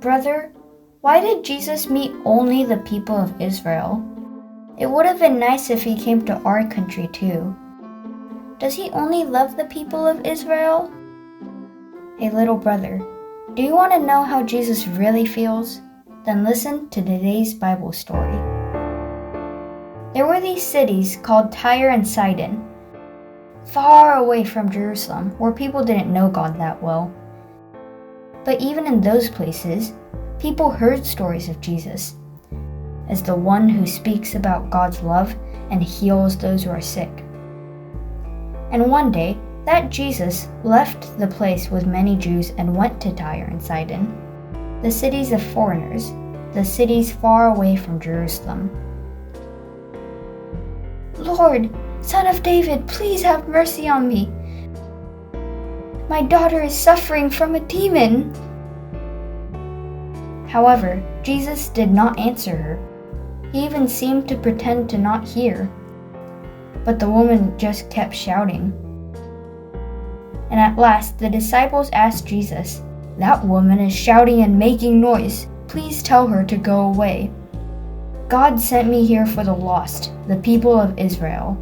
Brother, why did Jesus meet only the people of Israel? It would have been nice if he came to our country too. Does he only love the people of Israel? Hey, little brother, do you want to know how Jesus really feels? Then listen to today's Bible story. There were these cities called Tyre and Sidon, far away from Jerusalem, where people didn't know God that well. But even in those places, people heard stories of Jesus as the one who speaks about God's love and heals those who are sick. And one day, that Jesus left the place with many Jews and went to Tyre and Sidon, the cities of foreigners, the cities far away from Jerusalem. Lord, Son of David, please have mercy on me. My daughter is suffering from a demon. However, Jesus did not answer her. He even seemed to pretend to not hear. But the woman just kept shouting. And at last the disciples asked Jesus, That woman is shouting and making noise. Please tell her to go away. God sent me here for the lost, the people of Israel.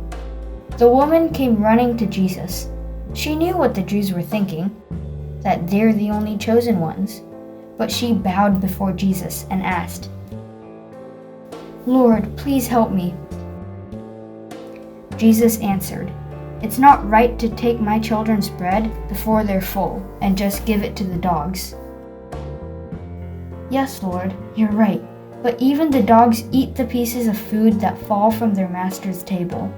The woman came running to Jesus. She knew what the Jews were thinking that they're the only chosen ones. But she bowed before Jesus and asked, Lord, please help me. Jesus answered, It's not right to take my children's bread before they're full and just give it to the dogs. Yes, Lord, you're right, but even the dogs eat the pieces of food that fall from their master's table.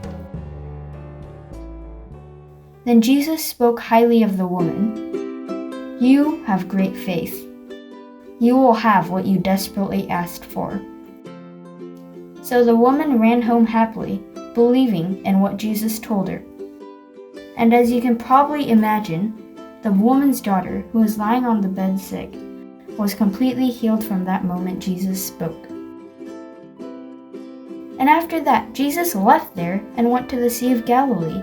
Then Jesus spoke highly of the woman. You have great faith. You will have what you desperately asked for. So the woman ran home happily, believing in what Jesus told her. And as you can probably imagine, the woman's daughter, who was lying on the bed sick, was completely healed from that moment Jesus spoke. And after that, Jesus left there and went to the Sea of Galilee.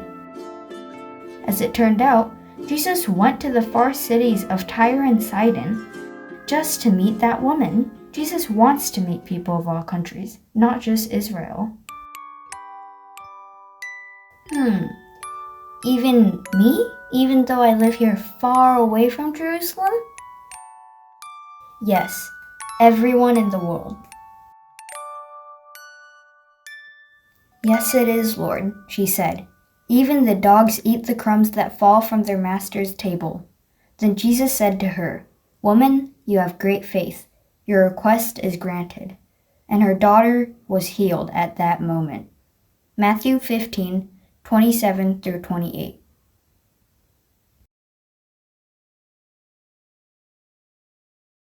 As it turned out, Jesus went to the far cities of Tyre and Sidon just to meet that woman. Jesus wants to meet people of all countries, not just Israel. Hmm. Even me? Even though I live here far away from Jerusalem? Yes, everyone in the world. Yes, it is, Lord, she said. Even the dogs eat the crumbs that fall from their master's table. Then Jesus said to her, Woman, you have great faith. Your request is granted. And her daughter was healed at that moment. Matthew 15, 27 through 28.